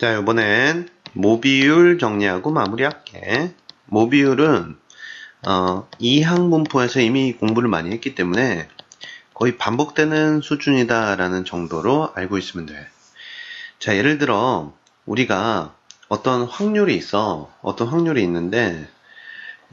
자, 이번엔 모비율 정리하고 마무리할게. 모비율은 어, 이 항 분포에서 이미 공부를 많이 했기 때문에 거의 반복되는 수준이다라는 정도로 알고 있으면 돼. 자, 예를 들어 우리가 어떤 확률이 있어. 어떤 확률이 있는데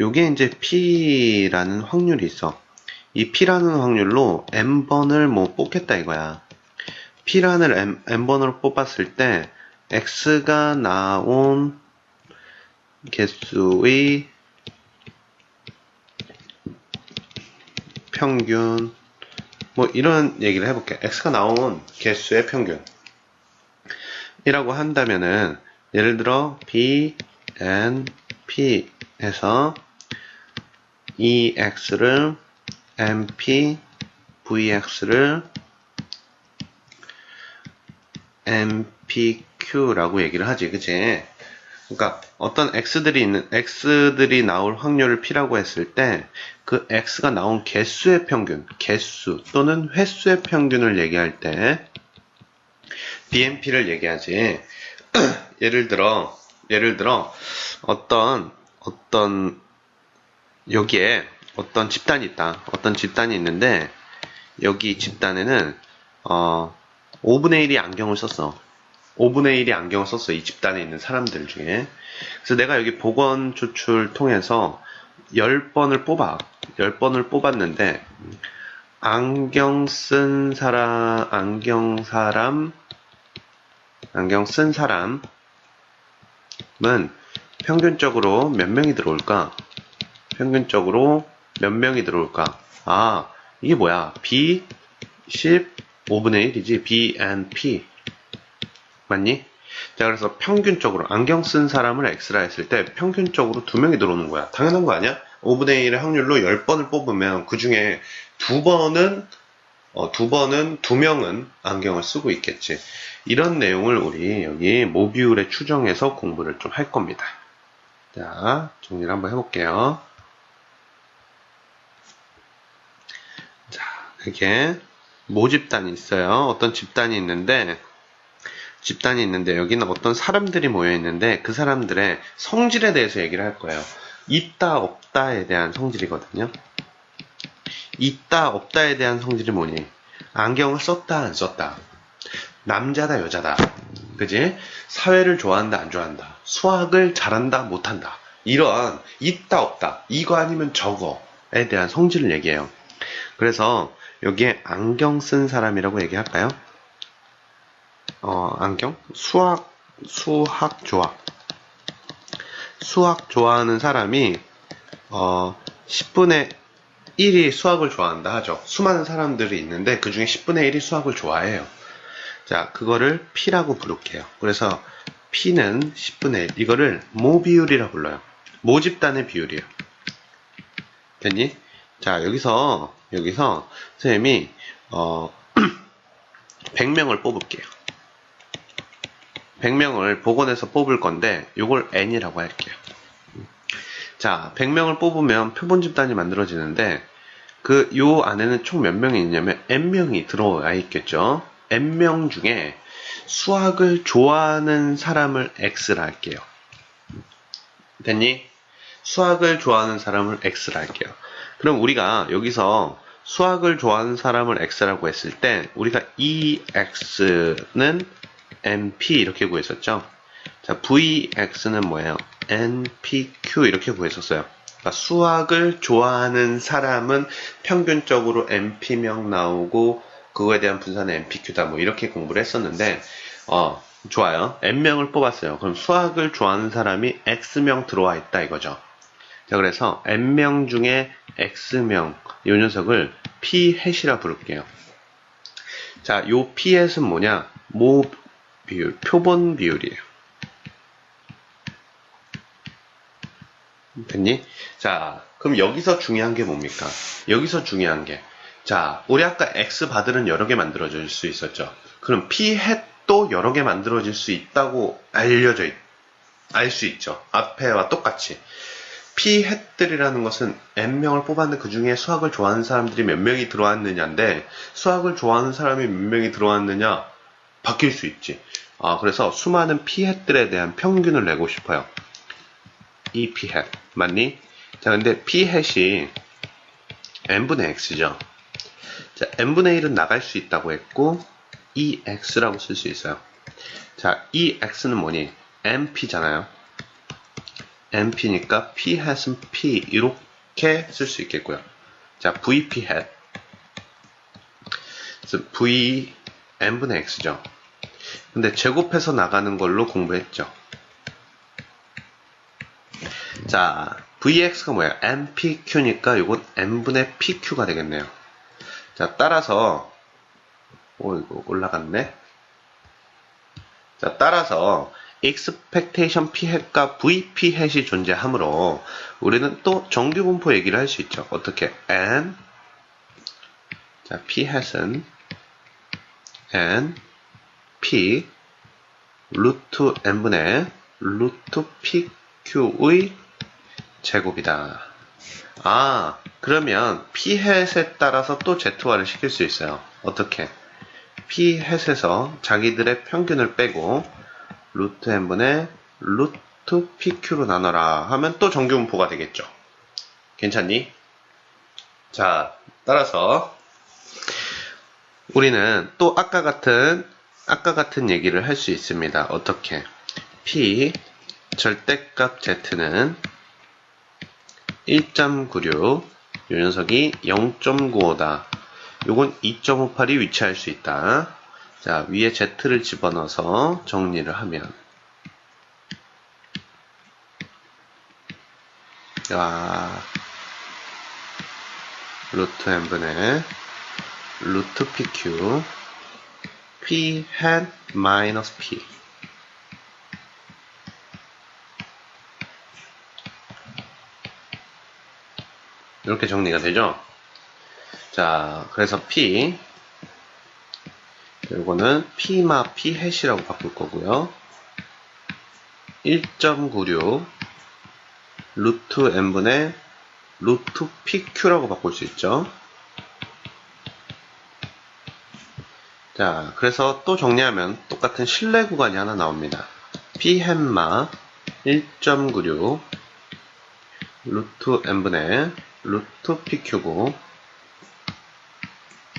요게 이제 P라는 확률이 있어. 이 P라는 확률로 N번을 뭐 뽑겠다 이거야. P라는 M, N번으로 뽑았을 때 X가 나온 개수의 평균 뭐 이런 얘기를 해볼게. X가 나온 개수의 평균 이라고 한다면은 예를 들어 B, N, P 해서 EX를 MP, VX를 MPQ라고 얘기를 하지, 그치? 그러니까 어떤 x들이 있는 x들이 나올 확률을 p라고 했을 때 그 x가 나온 개수의 평균, 개수 또는 횟수의 평균을 얘기할 때 BMP를 얘기하지. 예를 들어 예를 들어 어떤 어떤 여기에 어떤 집단이 있다. 어떤 집단이 있는데 여기 집단에는 어 5분의 1이 안경을 썼어. 5분의 1이 안경을 썼어. 이 집단에 있는 사람들 중에. 그래서 내가 여기 복원 추출 통해서 10번을 뽑아. 10번을 뽑았는데, 안경 쓴 사람, 안경 사람, 안경 쓴 사람은 평균적으로 몇 명이 들어올까? 평균적으로 몇 명이 들어올까? 아, 이게 뭐야? B 15분의 1이지. B and P. 맞니? 자, 그래서 평균적으로 안경 쓴 사람을 X라 했을 때 평균적으로 두 명이 들어오는 거야. 당연한 거 아니야? 5분의 1의 확률로 10번을 뽑으면 그 중에 두 번은 어, 두 번은 두 명은 안경을 쓰고 있겠지. 이런 내용을 우리 여기 모비율에 추정해서 공부를 좀 할 겁니다. 자, 정리를 한번 해볼게요. 자, 이렇게 모집단이 있어요. 어떤 집단이 있는데 집단이 있는데 여기는 어떤 사람들이 모여 있는데 그 사람들의 성질에 대해서 얘기를 할 거예요. 있다 없다에 대한 성질이거든요. 있다 없다에 대한 성질이 뭐니? 안경을 썼다 안 썼다. 남자다 여자다. 그지? 사회를 좋아한다 안 좋아한다. 수학을 잘한다 못한다. 이런 있다 없다. 이거 아니면 저거에 대한 성질을 얘기해요. 그래서 여기에 안경 쓴 사람이라고 얘기할까요? 어, 안경? 수학, 수학 좋아. 수학 좋아하는 사람이, 어, 10분의 1이 수학을 좋아한다 하죠. 수많은 사람들이 있는데 그 중에 10분의 1이 수학을 좋아해요. 자, 그거를 P라고 부를게요. 그래서 P는 10분의 1. 이거를 모 비율이라 불러요. 모집단의 비율이에요. 됐니? 자, 여기서, 여기서 선생님이, 어, 100명을 뽑을게요. 100명을 복원해서 뽑을 건데 이걸 n이라고 할게요. 자, 100명을 뽑으면 표본 집단이 만들어지는데 그 요 안에는 총 몇 명이 있냐면 n명이 들어와 있겠죠. n명 중에 수학을 좋아하는 사람을 x라 할게요. 됐니? 수학을 좋아하는 사람을 x라 할게요. 그럼 우리가 여기서 수학을 좋아하는 사람을 x라고 했을 때 우리가 ex는 np 이렇게 구했었죠. 자, vx는 뭐예요? npq 이렇게 구했었어요. 그러니까 수학을 좋아하는 사람은 평균적으로 np명 나오고 그거에 대한 분산은 npq다 뭐 이렇게 공부를 했었는데 어, 좋아요. n명을 뽑았어요. 그럼 수학을 좋아하는 사람이 x명 들어와 있다 이거죠. 자, 그래서 n명 중에 x명 이 녀석을 p 햇이라 부를게요. 자, 요 p 햇은 뭐냐? 모 비율, 표본 비율이에요. 됐니? 자, 그럼 여기서 중요한 게 뭡니까? 여기서 중요한 게, 자, 우리 아까 X 바들은 여러 개 만들어질 수 있었죠. 그럼 P 햇도 여러 개 만들어질 수 있다고 알려져 있, 알 수 있죠. 앞에와 똑같이. P 햇들이라는 것은 N명을 뽑았는데 그 중에 수학을 좋아하는 사람들이 몇 명이 들어왔느냐인데, 수학을 좋아하는 사람이 몇 명이 들어왔느냐, 바뀔 수 있지. 아, 그래서 수많은 p 햇들에 대한 평균을 내고 싶어요. 이 p 햇 맞니? 자, 근데 p 햇이 n분의 x죠. 자, n분의 1은 나갈 수 있다고 했고, 이 x라고 쓸 수 있어요. 자, 이 x는 뭐니? np잖아요. np니까 p 햇은 p 이렇게 쓸 수 있겠고요. 자, vp 햇. v n분의 x죠. 근데 제곱해서 나가는 걸로 공부했죠. 자, vx가 뭐야? npq니까 이건 n분의 pq가 되겠네요. 자, 따라서 오 이거 올라갔네. 자, 따라서 expectation p hat과 vp hat이 존재하므로 우리는 또 정규 분포 얘기를 할 수 있죠. 어떻게? n 자, p hat은 n p 루트 n분의 루트 pq의 제곱이다. 아, 그러면 p 햇에 따라서 또 z화를 시킬 수 있어요. 어떻게? p 햇에서 자기들의 평균을 빼고 루트 n분의 루트 pq로 나눠라 하면 또 정규분포가 되겠죠. 괜찮니? 자, 따라서 우리는 또 아까 같은 아까 같은 얘기를 할 수 있습니다. 어떻게? p 절대값 z는 1.96, 요 녀석이 0.95다. 요건 2.58이 위치할 수 있다. 자, 위에 z를 집어넣어서 정리를 하면 야, 루트 n분의 루트 pq p hat 마이너스 p 이렇게 정리가 되죠? 자, 그래서 p 이거는 p마 p hat이라고 바꿀 거고요. 1.96 루트 n분의 루트 pq라고 바꿀 수 있죠. 자, 그래서 또 정리하면 똑같은 실내 구간이 하나 나옵니다. p 햄마 1.96 루트 n분의 루트 pq고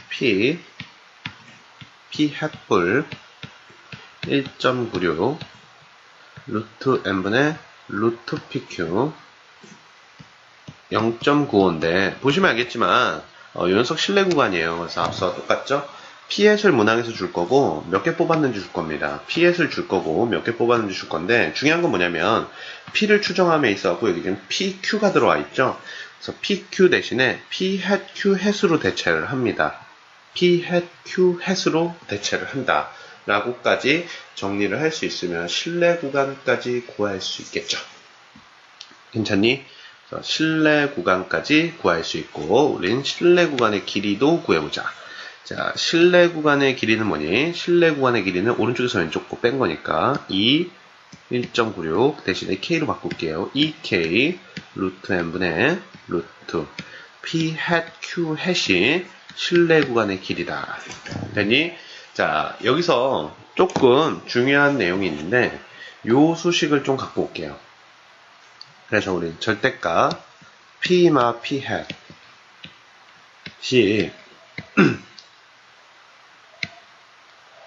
p p 햇불 1.96 루트 n분의 루트 pq 0.95인데 보시면 알겠지만 어, 이 녀석 실내 구간이에요. 그래서 앞서와 똑같죠? 피햇을 문항에서 줄 거고 몇 개 뽑았는지 줄 겁니다. 피햇을 줄 거고 몇 개 뽑았는지 줄 건데 중요한 건 뭐냐면 P를 추정함에 있어 갖고 여기 지금 PQ가 들어와 있죠. 그래서 PQ 대신에 P햇 Q 햇으로 대체를 합니다. P햇 Q 햇으로 대체를 한다. 라고까지 정리를 할 수 있으면 실내 구간까지 구할 수 있겠죠. 괜찮니? 실내 구간까지 구할 수 있고 우린 실내 구간의 길이도 구해보자. 자, 실내 구간의 길이는 뭐니? 실내 구간의 길이는 오른쪽에서 왼쪽 거 뺀 거니까 2 1.96 대신에 k로 바꿀게요. 2k 루트 n분의 루트 p hat q hat이 실내 구간의 길이다. 됐니? 자, 여기서 조금 중요한 내용이 있는데 요 수식을 좀 갖고 올게요. 그래서 우리 절대값 p마 p hat이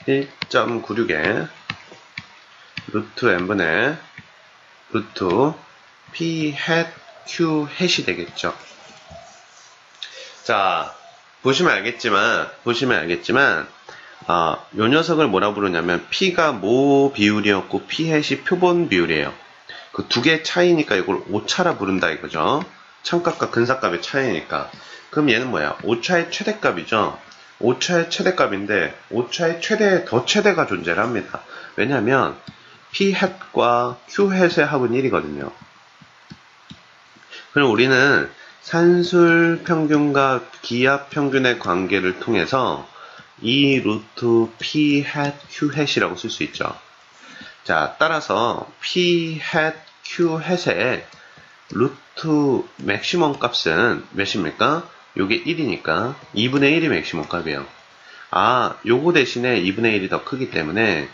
1.96에 루트 n분의 루트 p hat q hat이 되겠죠. 자, 보시면 알겠지만, 보시면 알겠지만, 아, 요 녀석을 뭐라 부르냐면, p가 모 비율이었고, p hat이 표본 비율이에요. 그 두개 차이니까 이걸 오차라 부른다 이거죠. 참값과 근사값의 차이니까. 그럼 얘는 뭐야? 오차의 최대값이죠. 오차의 최대값인데 오차의 최대 더 최대가 존재를 합니다. 왜냐하면 p hat과 q hat의 합은 1이거든요. 그럼 우리는 산술 평균과 기압 평균의 관계를 통해서 이 루트 p q hat이라고 쓸 수 있죠. 자, 따라서 p q hat의 루트 맥시멈 값은 몇입니까? 요게 1이니까 2분의 1이 맥시멈 값이에요. 아, 요거 대신에 2분의 1이 더 크기 때문에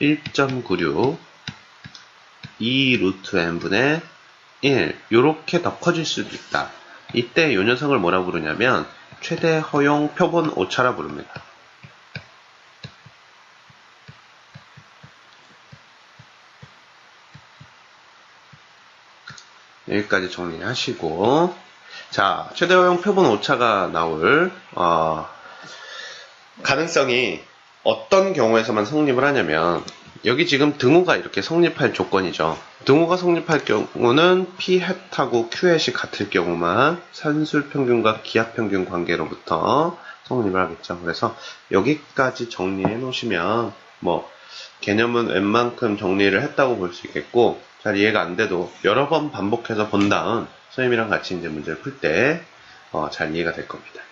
1.96 2 루트 n분의 1 요렇게 더 커질 수도 있다. 이때 요 녀석을 뭐라 부르냐면 최대 허용 표본 오차라 부릅니다. 여기까지 정리하시고 자 최대 허용 표본 오차가 나올 어, 가능성이 어떤 경우에서만 성립을 하냐면 여기 지금 등호가 이렇게 성립할 조건이죠. 등호가 성립할 경우는 p 햇하고 q 햇이 같을 경우만 산술 평균과 기압 평균 관계로부터 성립을 하겠죠. 그래서 여기까지 정리해 놓으시면 뭐 개념은 웬만큼 정리를 했다고 볼 수 있겠고 잘 이해가 안 돼도 여러 번 반복해서 본 다음 선생님이랑 같이 이제 문제를 풀때 어, 잘 이해가 될 겁니다.